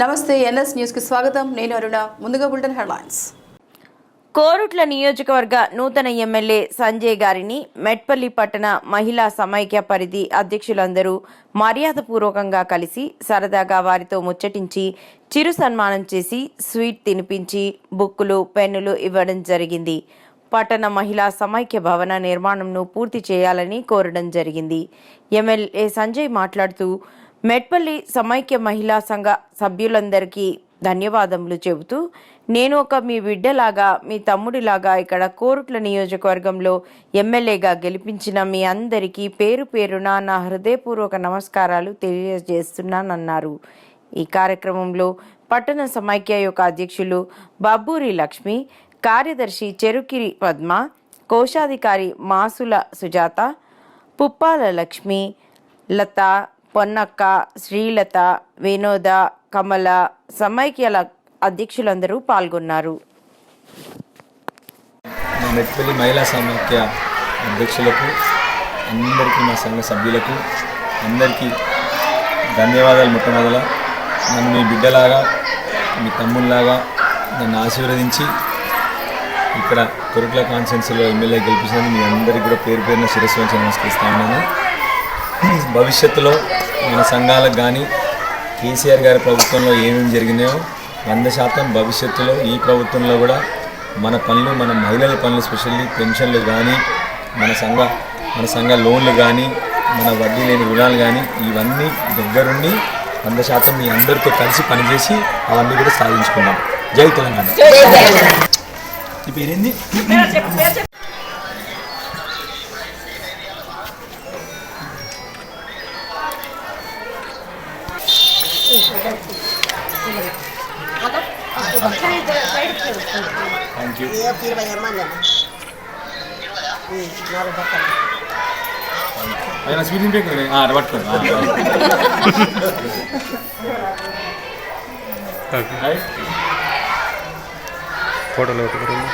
నమస్తే ఎన్ఎస్ న్యూస్కి స్వాగతం. నేను అరుణ. ముందుగా బులెటిన్ హెడ్లైన్స్. కోరుట్ల నియోజకవర్గ నూతన ఎమ్మెల్యే సంజయ్ గారిని మెట్పల్లి పట్టణ మహిళా సమైక్య పరిధి అధ్యక్షులందరూ మర్యాదపూర్వకంగా కలిసి సరదాగా వారితో ముచ్చటించి చిరు సన్మానం చేసి స్వీట్ తినిపించి బుక్కులు పెన్నులు ఇవ్వడం జరిగింది. పట్టణ మహిళా సమైక్య భవన నిర్మాణంను పూర్తి చేయాలని కోరడం జరిగింది. ఎమ్మెల్యే సంజయ్ మాట్లాడుతూ మెట్పల్లి సమైక్య మహిళా సంఘ సభ్యులందరికీ ధన్యవాదములు చెబుతూ నేను ఒక మీ బిడ్డలాగా మీ తమ్ముడిలాగా ఇక్కడ కోరుట్ల నియోజకవర్గంలో ఎమ్మెల్యేగా గెలిపించిన మీ అందరికీ పేరు పేరున నా హృదయపూర్వక నమస్కారాలు తెలియజేస్తున్నానన్నారు. ఈ కార్యక్రమంలో పట్టణ సమైక్య యొక్క అధ్యక్షులు బాబూరి లక్ష్మి కార్యదర్శి చెరుకిరి పద్మ కోశాధికారి మాసుల సుజాత పుప్పాల లక్ష్మి లత పొన్నక్క శ్రీలత వినోద కమల సమైక్యల అధ్యక్షులందరూ పాల్గొన్నారు. మెట్పల్లి మహిళా సమైక్య అధ్యక్షులకు అందరికీ మా సంఘ సభ్యులకు అందరికీ ధన్యవాదాలు మొట్టమొదల నన్ను మీ బిడ్డలాగా మీ తమ్ముళ్ళలాగా నన్ను ఆశీర్వదించి ఇక్కడ కొరుట్ల కాన్స్టిట్యున్సీలో ఎమ్మెల్యే గెలిపించినందుకు మీ అందరికీ కూడా పేరు పేరున శిరస్సు వంచి నమస్కరిస్తా ఉన్నాను. భవిష్యత్తులో మన సంఘాలకు కానీ కేసీఆర్ గారి ప్రభుత్వంలో ఏమేమి జరిగినాయో వంద శాతం భవిష్యత్తులో ఈ ప్రభుత్వంలో కూడా మన పనులు మన మహిళల పనులు స్పెషల్లీ పెన్షన్లు కానీ మన సంఘ మన సంఘ లోన్లు కానీ మన వడ్డీ లేని రుణాలు కానీ ఇవన్నీ దగ్గరుండి వంద శాతం మీ అందరితో కలిసి పనిచేసి అవన్నీ కూడా సాధించుకున్నాం. జై తెలంగాణ. ఈ పేరేంది? థ్యాంక్ యూ అయినా స్వీట్ తింటే కదా ఆ, పట్టుకోండి ఆ, రైట్. ఫోటోలో పెట్టుకోండి